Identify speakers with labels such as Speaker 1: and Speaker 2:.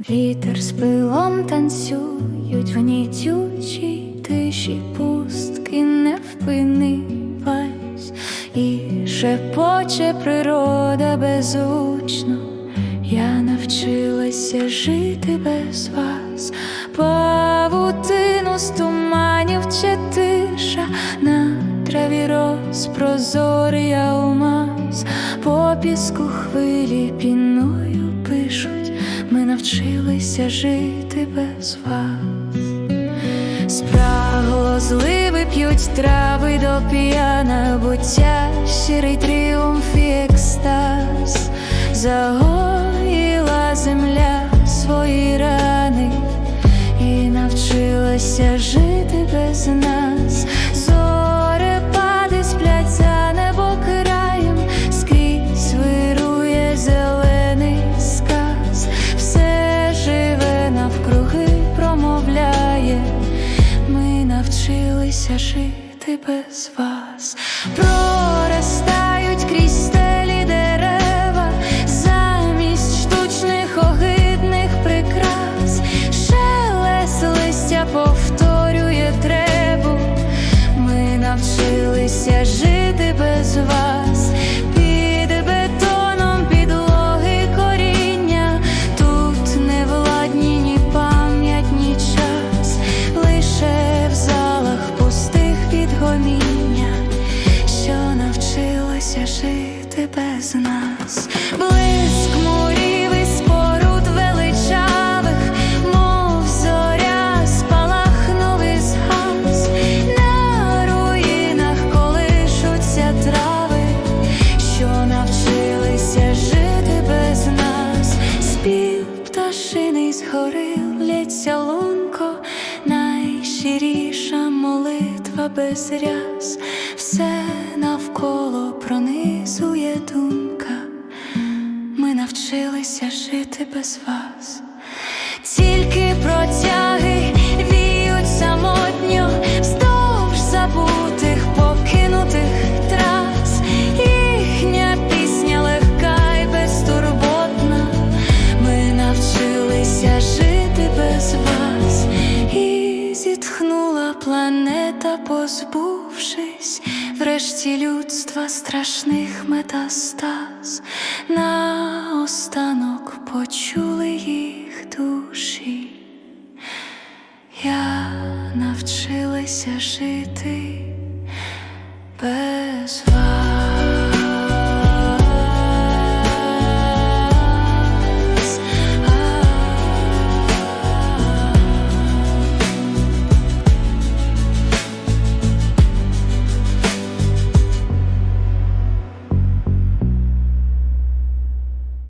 Speaker 1: Вітер з пилом танцюють в гнітючій тиші пустки не впинивась, і шепоче природа безучно. Я навчилася жити без вас, павутину з туманів чи тиша, на траві розпрозорий алмаз, по піску хвилі піною пишуть, ми навчилися жити без вас. Спрагло зливи п'ють трави до п'яна буття, щирий тріумф і екстаз, загоїла земля свої рани і навчилася жити без нас. Навчилися жити без вас, проростають крізь стелі дерева, замість штучних огидних прикрас, шелест листя повторює требу. Ми навчилися жити без вас, без нас, споруд величавих, мов зоря спалахнув і згас, на руїнах колишуться трави, що навчилися жити без нас, спів пташиний згори лється лунко, найщиріша молитва без ряс, все навколо пронизує думка. Ми навчилися жити без вас, тільки протяги віють самотньо вздовж забутих, покинутих трас, їхня пісня легка й безтурботна. Ми навчилися жити без вас, і зітхнула планета, позбувшись врешті людства страшних метастаз. Наостанок почули їх душі. Я навчилася жити без вас.